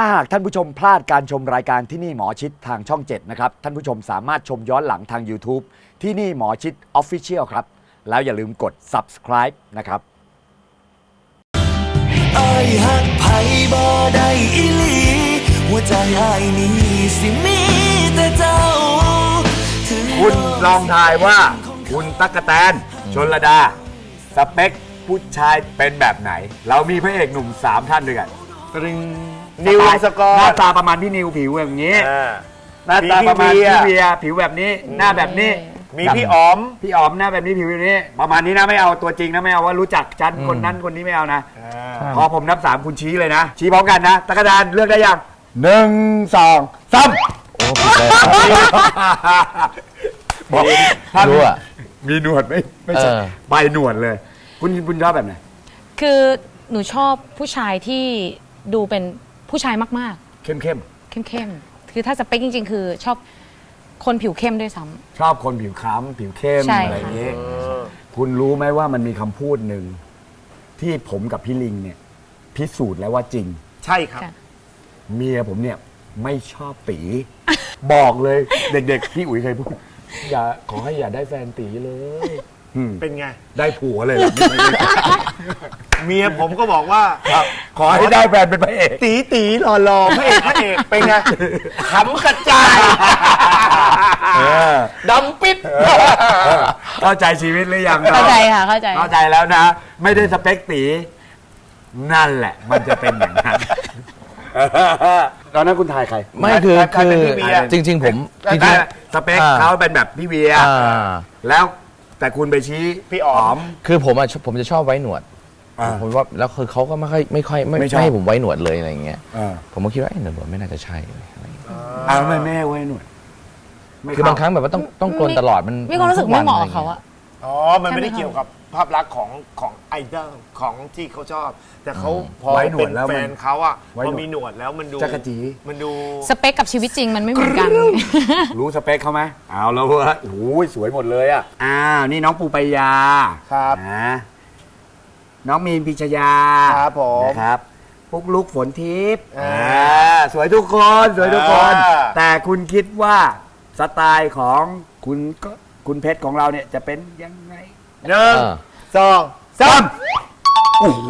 ถ้าหากท่านผู้ชมพลาดการชมรายการที่นี่หมอชิดทางช่อง 7 นะครับ ท่านผู้ชมสามารถชมย้อนหลังทาง YouTube ที่นี่หมอชิด Official ครับ แล้วอย่าลืมกด subscribe นะครับไอ้ายหักไผบ่ได้อีหลี หัวใจไอ้ายนี้สิมีแต่เจ้า ถึงคุณลองทายว่า คุณตั๊กกะแตนชนระดา สเปคผู้ชายเป็นแบบไหน เรามีพระเอกหนุ่ม 3 ท่านด้วยกันตรึง นิววงศกร หน้าตาประมาณพี่นิวผิวอย่างนี้ อ่า หน้าตาประมาณมีพี่พี่เวีเวียย ผิวแบบนี้ หน้าแบบนี้ มีพี่อ๋อม พี่อ๋อมหน้าแบบนี้ผิวแบบนี้ ประมาณนี้นะไม่เอาตัวจริงนะไม่เอาว่ารู้จักฉันคนนั้นคนนี้ไม่เอานะพอผมนับสามคุณชี้เลยนะ ชี้พร้อมกันนะตะกะดานเลือกได้ยัง หนึ่งสองสามโอ้ผิดเลยบอกถ้ามีรู้อะมีหนวดไม่ไม่ใช่เออ ใบหนวดเลย คุณคุณชอบแบบไหน คือหนูชอบผู้ชายที่ดูเป็น ผู้ชายมากเข้มเข้มๆ เข้มๆ คือถ้าสเปคจริง ๆ คือชอบคนผิวเข้มด้วยซ้ำๆชอบคนผิวคล้ำผิวเข้มใช่อะไรอย่างนี้คุณรู้ไหมว่ามันมีคำพูดหนึ่ง ที่ผมกับพี่ลิงเนี่ย พิสูจน์แล้วว่าจริง ใช่ครับ ค่ะเมียผมเนี่ยไม่ชอบตี บอกเลย เด็กๆ พี่อุ๋ยเคยพูดอย่าขอให้อย่าได้แฟนตีเลยอืม เป็นไง ได้ผัวเลยล่ะไม่ใช่เมียผมก็บอกว่าครับขอให้ได้แฟนเป็นพระเอกตีตีหล่อหล่อพระเอกพระเอกเป็นไงขำกระจายเออดำปิด เข้าใจชีวิตหรือยังเข้าใจค่ะเข้าใจ เข้าใจแล้วนะ ไม่ได้สเปคตี นั่นแหละ มันจะเป็นอย่างนั้นตอนนั้นคุณทายใคร ไม่คือใรคืเป็นอพี่เวียจริง ๆ ผมจริงได้ๆสเปคอ่าเขาเป็นแบบพี่เวียอ่าแล้ว แต่คุณไปชี้พี่อ๋อม คือผมอะชอบผมจะชอบไว้หนวดอ่าผมว่าแล้วคือเขาก็ไม่ค่อยไม่ค่อยไม่ไม่ชอบ ไม่ให้ผมไว้หนวดเลยอะไรอย่างเงี้ยอ่าผมก็คิดว่าไอ้หนวดไม่น่าจะใช่อะไรอย่างเงี้ยอ้าวไม่แม่ไว้หน่อยไม่คือบางครั้งแบบว่าต้องต้องโกนตลอดมันมีความรู้สึกไม่เหมาะกับเขาอะ อ๋อ มันไม่ได้ใช่ไหมคะเกี่ยวกับภาพลักษณ์ของของไอดอลของที่เขาชอบ แต่เขาพอไว้หนวเป็ดนแล้วแฟมันนเขาอะไว้พหนวดอมีหนวดแล้วมันดูจักรจี มันดู สเปคกับชีวิตจริงมันไม่เหมือนกัน รู้สเปคเขาไหมเอาแล้วเว้ยโอ้ยสวยหมดเลยอะอ้าวนี่น้องปูปายาครับ นะน้องมีนพิชยาครับผมนะครับปุ๊กลุกฝนทิพย์อ่าอ่าสวยทุกคนสวยทุกคน อ่า แต่คุณคิดว่าสไตล์ของคุณก็ คุณเพชรของเราเนี่ยจะเป็นยังไงหนึ่งเออ สองสาม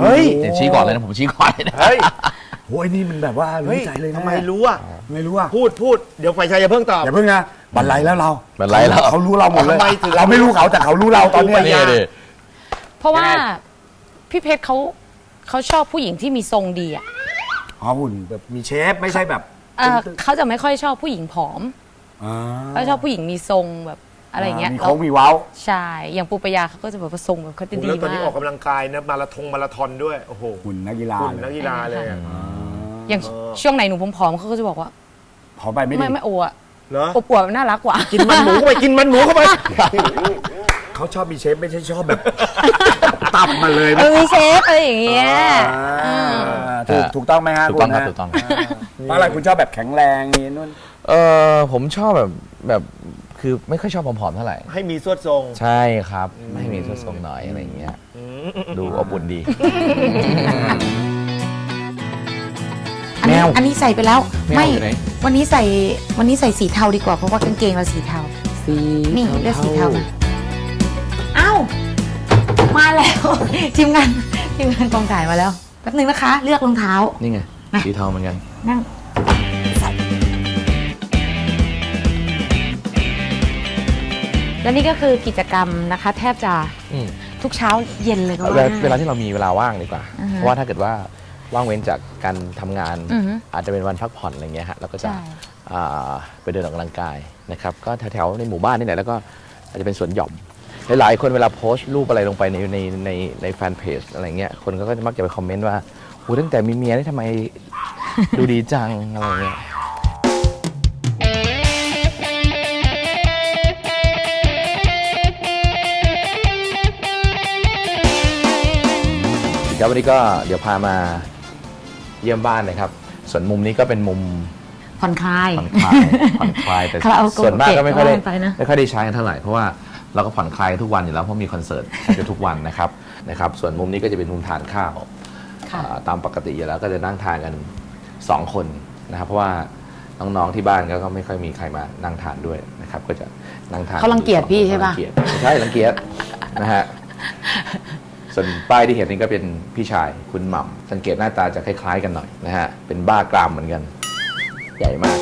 เฮ้ยเดี๋ยวชี้ก่อนเลยนะผมชี้ก่อนเลยนะ เฮ้ยโอ้ยนี่มันแบบว่าเฮ้รู้ยใจเลยนะทำไมรู้อะไม่รู้อะพูดพูดเดี๋ยวฝ่ายชายอย่าเพิ่งตอบ อย่าเพิ่งนะบันไลแล้วเราบันไลแล้ว เขารู้เราหมดเลยทำไมถึง เราไม่รู้เขาแต่เขารู้เราตอนเนี้ยเนี่ยดิ เพราะว่ายังไง พี่เพชรเขาเขาชอบผู้หญิงที่มีทรงดีอะอ๋อหุ่นแบบมีเชฟไม่ใช่แบบเอ่อเขาจะไม่ค่อยชอบผู้หญิงผอมอ่าเขาชอบผู้หญิงมีทรงแบบ อะไรอย่างเงี้ยมีแล้โค้วงมีเว้า ใช่อย่างปูปายาเขาก็จะแบบว่าทรงแบบเขาจะดีแล้วตอนมานี้ออกกกำลังกายนะมาราธงมาราธอนด้วยโอ้โหหุ่นนักกีฬาคุณเลนักยกีฬาเลยอะอย่างเออช่วงไหนหนูผอมๆเขาก็จะบอกว่าพอไปไม่ดีไม่ไม่โอ้อะเหรอ อบอวบน่ารักกว่า กินมันหมูเข้าไปกินมันหมูเข้าไป เขาชอบมีเชฟไม่ใช่ชอบแบบ ตับมาเลยเออมีเชฟอะไรอย่างเงี้ย อ่าถูกถูกต้องไหมฮะถูกต้องครับณฮะถูกต้องเพราะอะไรคุณชอบแบบแข็งแรงนี่นู่น เออผมชอบแบบแบบ คือไม่ค่อยชอบผอมๆเท่าไหร่ ให้มีสวดทรง ใช่ครับ ไม่ให้มีส่วนทรงหน่อยอะไรอย่างเงี้ยดูอบอุ่นดี อันนี้แมวอันนี้ใส่ไปแล้วแมวไม่อยู่ไหน วันนี้ใส่วันนี้ใส่สีเทาดีกว่าเพราะว่ากางเกงเราสีเทา สีนี่เลือกสีเทามาอ้าวมาแล้ว ทีมงานทีมงานกองถ่ายมาแล้วแป๊บนึงนะคะ เลือกรองเท้า นี่ไงมาสีเทาเหมือนกัน นั่ง และนี่ก็คือกิจกรรมนะคะ แทบจะอืมทุกเช้าเย็นเลยก็เวว่าลาเวลาที่เรามีเวลาว่างดีกว่าอือฮะเพราะว่าถ้าเกิดว่าว่างเว้นจากการทำงาน อือฮึอาจจะเป็นวันพักผ่อนอะไรเงี้ยฮะเราก็จะใช่ อ่าไปเดินออกกำลังกายนะครับก็แถวๆในหมู่บ้านนี่แหละแล้วก็อาจจะเป็นสวนหย่อมหลายๆคนเวลาโพสต์รูปอะไรลงไปในในในในแฟนเพจอะไรเงี้ยคนก็จะมักจะไปคอมเมนต์ว่าโอ้ตั้งแต่มีเมียนี่ทำไมดูดีจังอะไรเงี้ย ครับวันนี้ก็เดี๋ยวพามาเยี่ยมบ้านนะครับ ส่วนมุมนี้ก็เป็นมุมผ่อนคลายผ่อนคลายผ่อนคลายแต่คาราโอเกะส่วนมากก็ไม่ค่อยได้ก็ว่าไปนะไม่ค่อยได้ใช้กันเท่าไหร่เพราะว่าเราก็ผ่อนคลายทุกวันอยู่แล้วเพราะมีคอนเสิร์ตแทบจะทุกวันนะครับนะครับ ส่วนมุมนี้ก็จะเป็นมุมทานข้าวค่ะอ่าตามปกติอยู่แล้วก็จะนั่งทานกันสองคนนะครับ เพราะว่าน้องๆที่บ้านก็ก็ไม่ค่อยมีใครมานั่งทานด้วยนะครับ ก็จะนั่งทานเขารังเกียจพี่ใช่ปะรังเกียจไม่ใช่รังเกียจนะฮะ ส่วนป้ายที่เห็นนี่ก็เป็นพี่ชายคุณหม่ำสังเกตหน้าตาจะคล้าย ๆ กันหน่อยนะฮะเป็นบ้ากรามเหมือนกัน ใหญ่มาก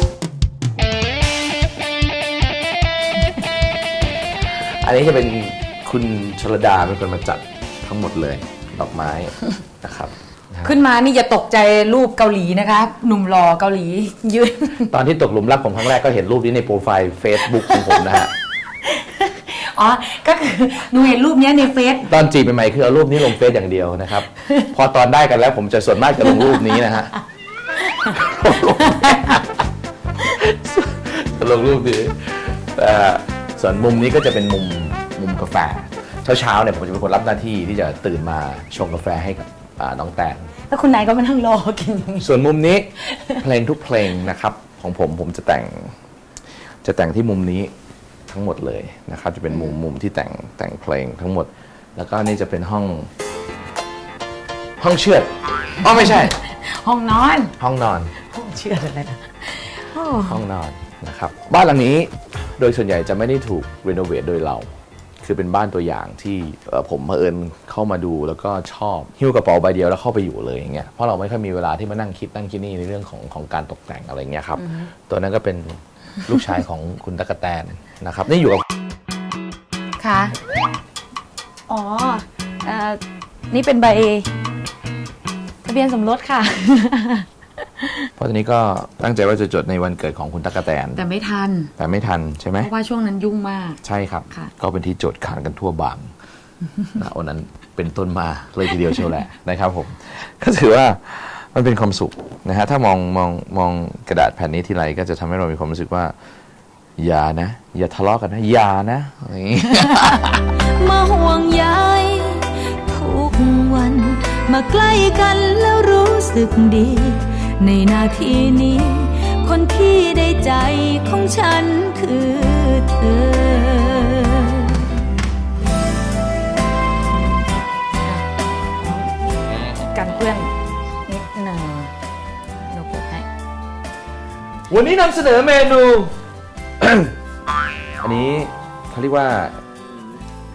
อันนี้จะเป็นคุณชลดาเป็นคนมาจัดทั้งหมดเลยดอกไม้นะครับ ขึ้นมานี่อย่าตกใจรูปเกาหลีนะคะหนุ่มหล่อเกาหลียืน ตอนที่ตกหลุมรักผมครั้งแรกก็เห็นรูปนี้ในโปรไฟล์ Facebook ของผมนะฮะ อ๋อ ก็คือหนูเห็นรูปเนี้ยในเฟซ ตอนจีบใหม่ๆคือเอารูปนี้ลงเฟซอย่างเดียวนะครับ พอตอนได้กันแล้วผมจะส่วนมากจะลงรูปนี้นะฮะจะลงรูปนี้แต่ส่วนมุมนี้ก็จะเป็นมุมมุมกาแฟ เช้าๆเนี่ยผมจะเป็นคนรับหน้าที่ที่จะตื่นมาชงกาแฟให้กับอ่าน้องแตงแล้วคุณนายก็มานั่งรอกินอย่างนี้ส่วนมุมนี้ เพลงทุกเพลงนะครับ ของผมผมจะแต่ง จะแต่งที่มุมนี้ ทั้งหมดเลยนะครับจะเป็นมุมมุมที่แต่งแต่งเพลงทั้งหมด แล้วก็นี่จะเป็นห้อง ห้องเชือดอ๋อไม่ใช่ ห้องนอนห้องนอน ห้องเชื่ออะไรนะโอ้ห้องนอนนะครับบ้านหลังนี้โดยส่วนใหญ่จะไม่ได้ถูกรีโนเวทโดยเรา คือเป็นบ้านตัวอย่างที่เอ่อผมเผอิญเข้ามาดูแล้วก็ชอบหิ้วกระเป๋าใบเดียวแล้วเข้าไปอยู่เลยอย่างเงี้ยเพราะเราไม่ค่อยมีเวลาที่มานั่งคิดนั่งคิดนี่ในเรื่องของของการตกแต่งอะไรเงี้ยครับตัวนั้นก็เป็น ลูกชายของคุณตะกะแตนนะครับ นี่อยู่กับค่ะ อ๋อเอ่อนี่เป็นใบทะเบียนสมรสค่ะ เพราะตอนนี้ก็ตั้งใจว่าจะจดในวันเกิดของคุณตะกะแตน แต่ไม่ทัน แต่ไม่ทันใช่ไหม เพราะว่าช่วงนั้นยุ่งมาก ใช่ครับ ค่ะ ก็เป็นที่โจทย์ขานกันทั่วบางนะวันนั้นเป็นต้นมาเลยทีเดียวเชียวแหละนะครับผม ก็ถือว่า มันเป็นความสุขนะฮะถ้ามองมองมองกระดาษแผ่นนี้ทีไรก็จะทำให้เรามีความรู้สึกว่า อย่านะ อย่าทะเลาะกันนะ อย่านะอะไรอย่างงี้มาห่วงใยทุกวัน มาใกล้กันแล้วรู้สึกดี ในนาทีนี้ คนที่ได้ใจของฉันคือเธอกันเพื่อน วันนี้นำเสนอเมนู อันนี้เขาเรียกว่า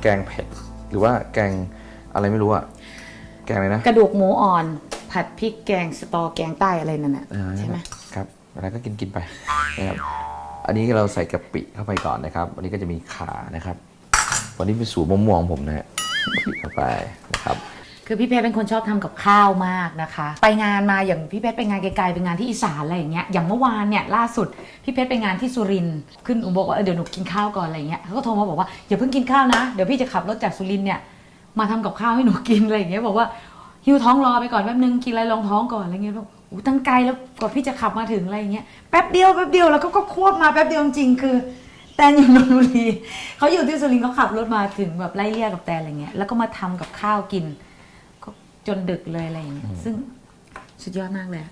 แกงเผ็ด หรือว่าแกงอะไรไม่รู้อะแกงอะไรนะ กระดูกหมูอ่อน ผัดพริกแกงสตอแกงใต้อะไรนั่นน่ะอ่าใช่ไหมครับอะไรก็กินกินไปนะครับ อันนี้เราใส่กะปิเข้าไปก่อนนะครับอันนี้ก็จะมีขานะครับ วันนี้เป็นสูตรมะม่วงของผมนะฮะกะปิเข้าไปนะครับ คือพี่เพชรเป็นคนชอบทำกับข้าวมากนะคะ ไปงานมาอย่างพี่เพชรไปงานไกลๆไปงานที่อีสานอะไรอย่างเงี้ยอย่างเมื่อวานเนี่ยล่าสุดพี่เพชรไปงานที่สุรินทร์ขึ้นหนูบอกว่าเออเดี๋ยวหนูกินข้าวก่อนอะไรเงี้ยเขาก็โทรมาบอกว่าอย่าเพิ่งกินข้าวนะเดี๋ยวพี่จะขับรถจากสุรินทร์เนี่ยมาทำกับข้าวให้หนูกินอะไรอย่างเงี้ยบอกว่าหิวท้องรอไปก่อนแป๊บนึงกินอะไรรองท้องก่อนอะไรเงี้ยบอกอู้ตั้งไกลแล้วกว่าพี่จะขับมาถึงอะไรเงี้ยแป๊บเดียวแป๊บเดียวแล้วก็ก็ควบมาแป๊บเดียวจริงๆคือแตนอยู่นนทบุรีเขาอยู่ที่สุรินทร์เขาขับรถมาถึงแบบไล่เลี่ยกับแตนอะไรเงี้ยแล้วก็มาทำกับข้าวกิน จนดึกเลยอะไรอย่างเงี้ยซึ่งสุดยอดมากเลยอะ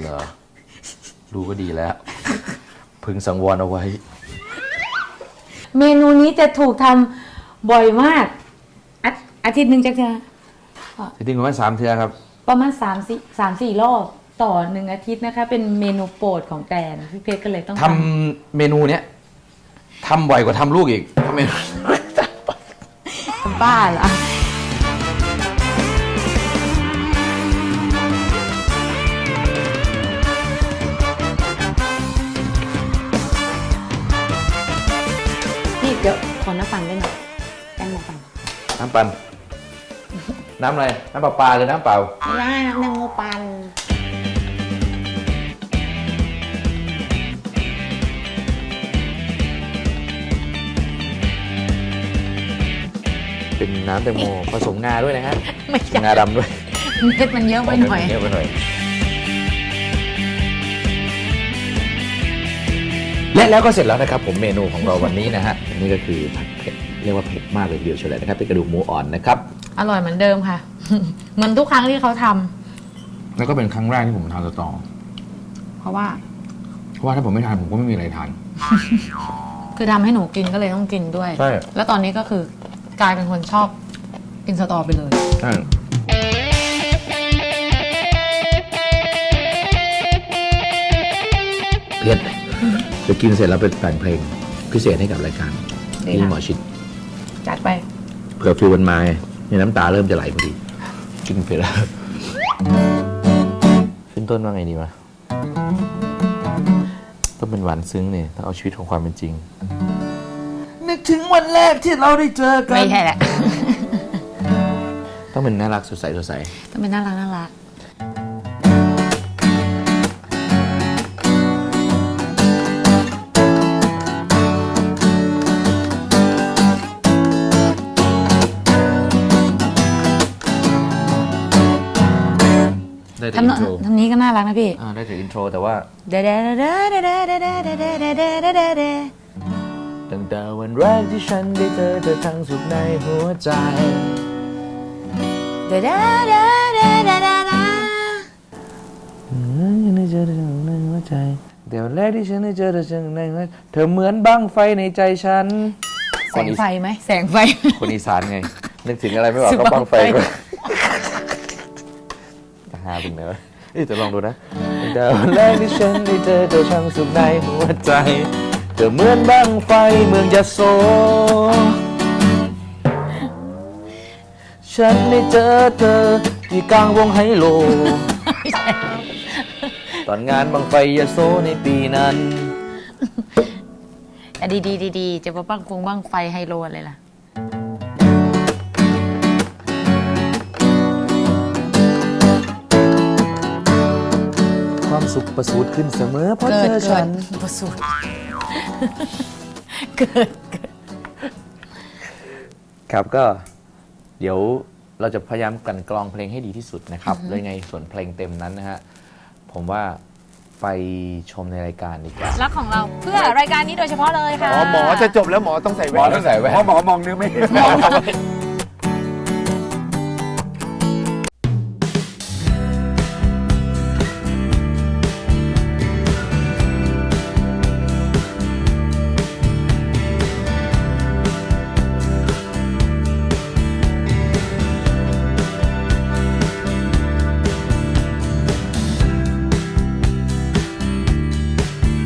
เหรอ รู้ก็ดีแล้ว พึงสังวรเอาไว้ เมนูนี้จะถูกทำบ่อยมากอาอาทิตย์หนึ่งจะจะจริงๆผมว่าสามเทือครับ ประมาณสามสี่สามสี่รอบต่อหนึ่งอาทิตย์นะคะ เป็นเมนูโปรดของแตนพี่เพชรก็เลยต้องทำเมนูเนี้ยทำบ่อยกว่าทำลูกอีกทำเมนู ทำบ้าเหรอ เดี๋ยวขอน้ำปั่นด้วยหน่อยแตงโมปั่นน้ำปั่น น้ำอะไร น้ำเปล่าปลาหรือน้ำเปล่า ไม่ได้น้ำแตงโมปั่นเป็นน้ำแตงโมผสมงาด้วยนะฮะไม่ใช่งาดำด้วย เม็ดมันเยอะไปหน่อย เยอะไปหน่อย และแล้วก็เสร็จแล้วนะครับผมเมนูของเราวันนี้นะฮะอันนี้ก็คือผัดเผ็ดเรียกว่าเผ็ดมากเลยทีเดียวเฉลยนะครับเป็นกระดูกหมูอ่อนนะครับ อร่อยเหมือนเดิมค่ะ เหมือนทุกครั้งที่เขาทำแล้วก็เป็นครั้งแรกที่ผมทานสตอเพราะว่าเพราะว่าถ้าผมไม่ทานผมก็ไม่มีอะไรทาน คือทำให้หนูกินก็เลยต้องกินด้วย ใช่ แล้วตอนนี้ก็คือกลายเป็นคนชอบกินสตอไปเลย ใช่เพชร เดี๋ยวกินเสร็จแล้วไปแต่งเพลงพิเศษให้กับรายการดีที่ค่ะหมอชิดจัดไป เผื่อฟิวมันมาไงเนี่ยน้ำตาเริ่มจะไหลพอดี กินเผ็ดแล้ว ขึ้นต้นว่าไงดีวะต้องเป็นหวานซึ้งเนี่ยต้องเอาชีวิตของความเป็นจริง นึกถึงวันแรกที่เราได้เจอกันไม่ใช่แหละ ต้องเป็นน่ารักสดใสสดใส ต้องเป็นน่ารักน่ารัก แต่ทำอินนโทรทำนี้ก็น่ารักนะพี่อ่าได้แต่อินโทรแต่ว่าเดเดเดเดเดเดเดเดเดเดเดเดเดเดตั้งแต่วันแรกที่ฉันได้เจอเธอทั้งสุขในหัวใจ เดเดเดเดเดเดเดฉันได้เจอเธอทั้งในหัวใจแต่วันแรกที่ฉันได้เจอเธอทั้งในหัวใจเธอเหมือนบั้งไฟในใจฉัน แสงไฟไหมแสงไฟ คนอีสานไงนึกถึงอะไรไม่ออกสุดก็บั้งไฟบั้งไฟ จะหาเป็นไงวะเอ้ยจะลองดูนะแต่วันแรกที่ฉันได้เจอเธอช่างสุขในหัวใจ เธอเหมือนบั้งไฟเมืองยะโส ฉันได้เจอเธอที่กลางวงไฮโล ตอนงานบังไฟยะโสในปีนั้น แต่ดีดีดีดีจะมาบ้างคงบ้างไฟไฮโลอะไรล่ะ ความสุขประสูติขึ้นเสมอ เพราะเกิเจดอเกิฉัดนประสูตรเกิดเกิดครับก็เดี๋ยวเราจะพยายามกลั่นกรองเพลงให้ดีที่สุดนะครับแล้วยังไงส่วนเพลงเต็มนั้นนะฮะผมว่าไปชมในรายการดีกว่ารักของเราเพื่อรายการนี้โดยเฉพาะเลยค่ะหมอหมอจะจบแล้วหมอต้องใส่หมแว่อนต้องใส่แว่นเพราะหมอมองเนื้อไม่เห็น